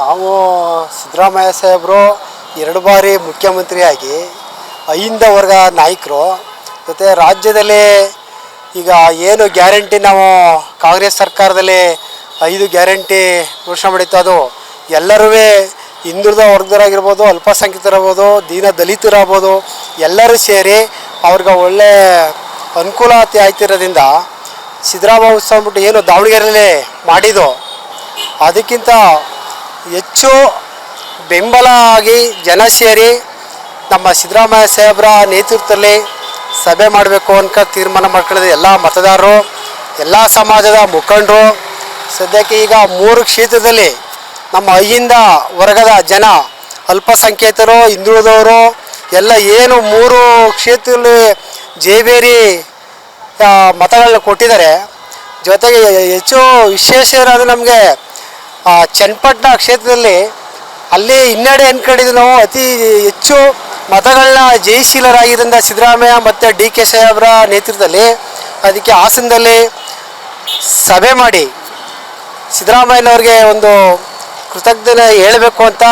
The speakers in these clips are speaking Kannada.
ನಾವು ಸಿದ್ದರಾಮಯ್ಯ ಸಾಹೇಬರು ಎರಡು ಬಾರಿ ಮುಖ್ಯಮಂತ್ರಿಯಾಗಿ ಅಹಿಂದ ವರ್ಗ ನಾಯಕರು, ಜೊತೆ ರಾಜ್ಯದಲ್ಲಿ ಈಗ ಏನು ಗ್ಯಾರಂಟಿ ನಾವು ಕಾಂಗ್ರೆಸ್ ಸರ್ಕಾರದಲ್ಲಿ ಐದು ಗ್ಯಾರಂಟಿ ಘೋಷಣೆ ಮಾಡಿತ್ತು, ಅದು ಎಲ್ಲರೂ ಹಿಂದುಳಿದ ವರ್ಗದವರಾಗಿರ್ಬೋದು ಅಲ್ಪಸಂಖ್ಯಾತರಾಗ್ಬೋದು ದೀನ ದಲಿತರಾಗ್ಬೋದು ಎಲ್ಲರೂ ಸೇರಿ ಅವ್ರಿಗೆ ಒಳ್ಳೆ ಅನುಕೂಲತೆ ಆಯ್ತಿರೋದ್ರಿಂದ ಸಿದ್ದರಾಮಯ್ಯ ಉತ್ಸವ ಬಿಟ್ಟು ಏನು ದಾವಣಗೆರೆಯಲ್ಲಿ ಮಾಡಿದೋ ಅದಕ್ಕಿಂತ ಹೆಚ್ಚು ಬೆಂಬಲ ಆಗಿ ಜನ ಸೇರಿ ನಮ್ಮ ಸಿದ್ದರಾಮಯ್ಯ ಸಾಹೇಬರ ನೇತೃತ್ವದಲ್ಲಿ ಸಭೆ ಮಾಡಬೇಕು ಅನ್ಕ ತೀರ್ಮಾನ ಮಾಡ್ಕೊಂಡಿದೆ ಎಲ್ಲ ಮತದಾರರು, ಎಲ್ಲ ಸಮಾಜದ ಮುಖಂಡರು, ಸದ್ಯಕ್ಕೆ ಈಗ ಮೂರು ಕ್ಷೇತ್ರದಲ್ಲಿ ನಮ್ಮ ಅಯ್ಯಿಂದ ವರ್ಗದ ಜನ, ಅಲ್ಪಸಂಖ್ಯಾತರು, ಹಿಂದುಳಿದವರು, ಎಲ್ಲ ಏನು ಮೂರು ಕ್ಷೇತ್ರದಲ್ಲಿ ಜೇಬೇರಿ ಮತಗಳನ್ನ ಕೊಟ್ಟಿದ್ದಾರೆ. ಜೊತೆಗೆ ಹೆಚ್ಚು ವಿಶೇಷ ಏನಾದರೂ ನಮಗೆ ಚನ್ನಪಟ್ಟಣ ಕ್ಷೇತ್ರದಲ್ಲಿ ಅಲ್ಲಿ ಹಿನ್ನಡೆ ಅನ್ಕೊಂಡಿದ್ದು ನಾವು ಅತಿ ಹೆಚ್ಚು ಮತಗಳನ್ನ ಜಯಶೀಲರಾಗಿದ್ದರಿಂದ ಸಿದ್ದರಾಮಯ್ಯ ಮತ್ತು ಡಿ ಕೆ ಸಾಹೇಬ್ರ ನೇತೃತ್ವದಲ್ಲಿ ಅದಕ್ಕೆ ಹಾಸನದಲ್ಲಿ ಸಭೆ ಮಾಡಿ ಸಿದ್ದರಾಮಯ್ಯನವ್ರಿಗೆ ಒಂದು ಕೃತಜ್ಞತೆ ಹೇಳಬೇಕು ಅಂತ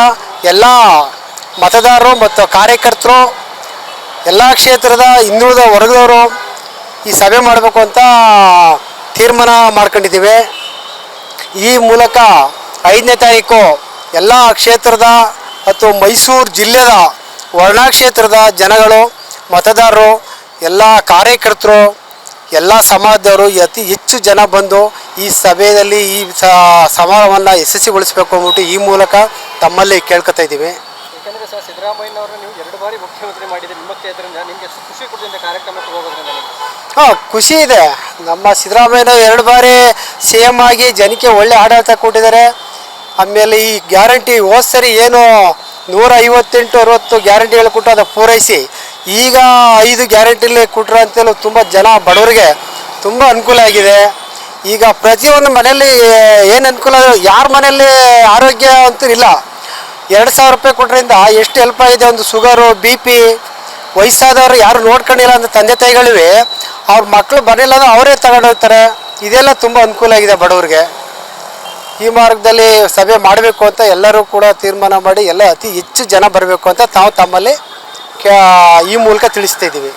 ಎಲ್ಲ ಮತದಾರರು ಮತ್ತು ಕಾರ್ಯಕರ್ತರು, ಎಲ್ಲ ಕ್ಷೇತ್ರದ ಹಿಂದುಳಿದ ವರ್ಗದವರು ಈ ಸಭೆ ಮಾಡಬೇಕು ಅಂತ ತೀರ್ಮಾನ ಮಾಡ್ಕೊಂಡಿದ್ದೀವಿ. ಈ ಮೂಲಕ ಐದನೇ ತಾರೀಕು ಎಲ್ಲ ಕ್ಷೇತ್ರದ ಮತ್ತು ಮೈಸೂರು ಜಿಲ್ಲೆದ ವರ್ಣಾ ಕ್ಷೇತ್ರದ ಜನಗಳು ಮತದಾರರು ಎಲ್ಲ ಕಾರ್ಯಕರ್ತರು ಎಲ್ಲ ಸಮಾಜದವರು ಅತಿ ಹೆಚ್ಚು ಜನ ಬಂದು ಈ ಸಭೆಯಲ್ಲಿ ಈ ಸ- ಸಮಾರಂಭವನ್ನು ಯಶಸ್ವಿಗೊಳಿಸಬೇಕು ಅಂದ್ಬಿಟ್ಟು ಈ ಮೂಲಕ ತಮ್ಮಲ್ಲಿ ಕೇಳ್ಕೊತಾ ಇದ್ದೀವಿ. ಯಾಕಂದ್ರೆ ಸರ್ ಸಿದ್ದರಾಮಯ್ಯನವರು ನೀವು ಎರಡು ಬಾರಿ ಮುಖ್ಯಮಂತ್ರಿ ಮಾಡಿದ್ರೆ ನಿಮ್ಮ ಕ್ಷೇತ್ರದಿಂದ. ನಿಮಗೆ ಖುಷಿ ಕೊಡ್ತಿದ್ದ ಕಾರ್ಯಕ್ರಮಕ್ಕೆ ಹೋಗೋದ್ರಿಂದ ನಿಮಗೆ? ಹಾಂ ಖುಷಿ ಇದೆ. ನಮ್ಮ ಸಿದ್ದರಾಮಯ್ಯನವರು ಎರಡು ಬಾರಿ ಸಿ ಎಂ ಆಗಿ ಜನಕ್ಕೆ ಒಳ್ಳೆ ಆಡಳಿತ ಕೊಟ್ಟಿದ್ದಾರೆ. ಆಮೇಲೆ ಈ ಗ್ಯಾರಂಟಿ ಹೋದ ಸರಿ ಏನು ನೂರ ಐವತ್ತೆಂಟು ಅರವತ್ತು ಗ್ಯಾರಂಟಿಗಳು ಕೊಟ್ಟು ಅದು ಪೂರೈಸಿ. ಈಗ ಐದು ಗ್ಯಾರಂಟಿಲಿ ಕೊಟ್ಟರು ಅಂತೇಳಿ ತುಂಬ ಜನ ಬಡವರಿಗೆ ತುಂಬ ಅನುಕೂಲ ಆಗಿದೆ. ಈಗ ಪ್ರತಿಯೊಂದು ಮನೆಯಲ್ಲಿ ಏನು ಅನುಕೂಲ ಯಾರ ಮನೆಯಲ್ಲಿ ಆರೋಗ್ಯ ಅಂತೂ ಇಲ್ಲ. ಎರಡು ಸಾವಿರ ರೂಪಾಯಿ ಕೊಟ್ಟರಿಂದ ಎಷ್ಟು ಹೆಲ್ಪ್ ಆಗಿದೆ ಒಂದು ಶುಗರು ಬಿ ಪಿ ವಯಸ್ಸಾದವರು ಯಾರು ನೋಡ್ಕೊಂಡಿಲ್ಲ ಅಂತ ತಂದೆ ತಾಯಿಗಳಿವೆ. ಅವ್ರ ಮಕ್ಕಳು ಬರಲಿಲ್ಲ ಅಂದ್ರೆ ಅವರೇ ತಗೊಂಡೋಗ್ತಾರೆ ಇದೆಲ್ಲ ತುಂಬ ಅನುಕೂಲ ಆಗಿದೆ ಬಡವರಿಗೆ. ಈ ಮಾರ್ಗದಲ್ಲಿ ಸಭೆ ಮಾಡಬೇಕು ಅಂತ ಎಲ್ಲರೂ ಕೂಡ ತೀರ್ಮಾನ ಮಾಡಿ ಎಲ್ಲ ಅತಿ ಹೆಚ್ಚು ಜನ ಬರಬೇಕು ಅಂತ ತಾವು ತಮ್ಮಲ್ಲಿ ಈ ಮೂಲಕ ತಿಳಿಸ್ತಾ ಇದ್ದೀವಿ.